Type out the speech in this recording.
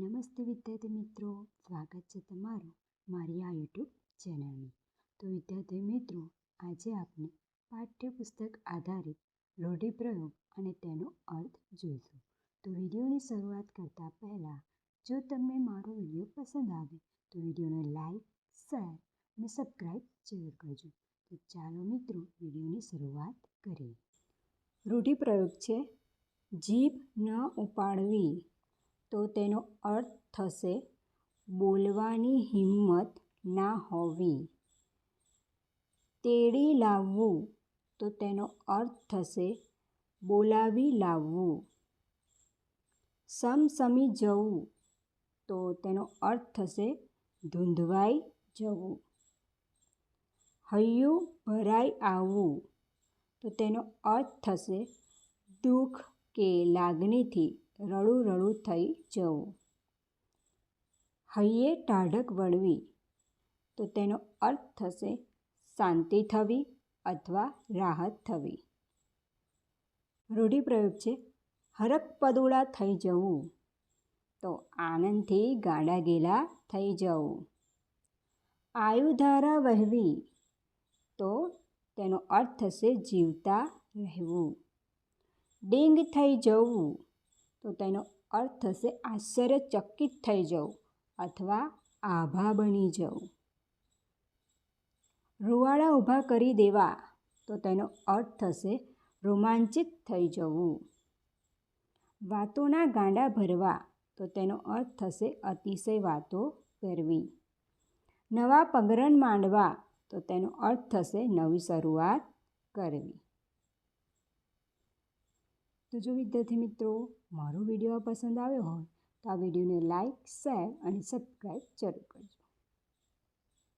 નમસ્તે વિદ્યાર્થી મિત્રો, સ્વાગત છે તમારું મારી આ યુટ્યુબ ચેનલમાં. તો વિદ્યાર્થી મિત્રો, આજે આપણે પાઠ્યપુસ્તક આધારિત રૂઢિપ્રયોગ અને તેનો અર્થ જોઈશું. તો વિડીયોની શરૂઆત કરતાં પહેલાં, જો તમને મારો વીડિયો પસંદ આવે, તો વિડીયોને લાઈક, શેર અને સબસ્ક્રાઈબ જરૂર કરજો. તો ચાલો મિત્રો, વિડીયોની શરૂઆત કરીએ. રૂઢિપ્રયોગ છે, જીભ ન ઉપાડવી. તો તેનો અર્થ થશે, બોલવાની હિંમત ના હોવી. તેડી લાવવું, તો તેનો અર્થ થશે, બોલાવી લાવવું. સમસમી જવું, તો તેનો અર્થ થશે, ધૂંધવાઈ જવું. હૈયું ભરાઈ આવવું, તો તેનો અર્થ થશે, દુઃખ કે લાગણીથી. રડું રડું થઈ જવું. હૈયે ટાઢક વળવી, તો તેનો અર્થ થશે શાંતિ થવી અથવા રાહત થવી. રૂઢિપ્રયોગ છે હરક પદુડા થઈ જવું, તો આનંદથી ગાડા ગેલા થઈ જવું. આયુધારા વહેવી, તો તેનો અર્થ થશે જીવતા રહેવું. ડીંગ થઈ જવું તો તેનો અર્થ થશે આશ્ચર્યચકિત થઈ જવું અથવા આભા બની જવું. રૂવાડા ઊભા કરી દેવા તો તેનો અર્થ થશે રોમાંચિત થઈ જવું. વાતોના ગાંડા ભરવા તો તેનો અર્થ થશે અતિશય વાતો કરવી. નવા પગરણ માંડવા તો તેનો અર્થ થશે નવી શરૂઆત કરવી. તો જો વિદ્યાર્થી મિત્રો, મારો વીડિયો પસંદ આવ્યો હોય, તો આ વિડીયોને લાઇક શેર અને સબસ્ક્રાઈબ જરૂર કરજો.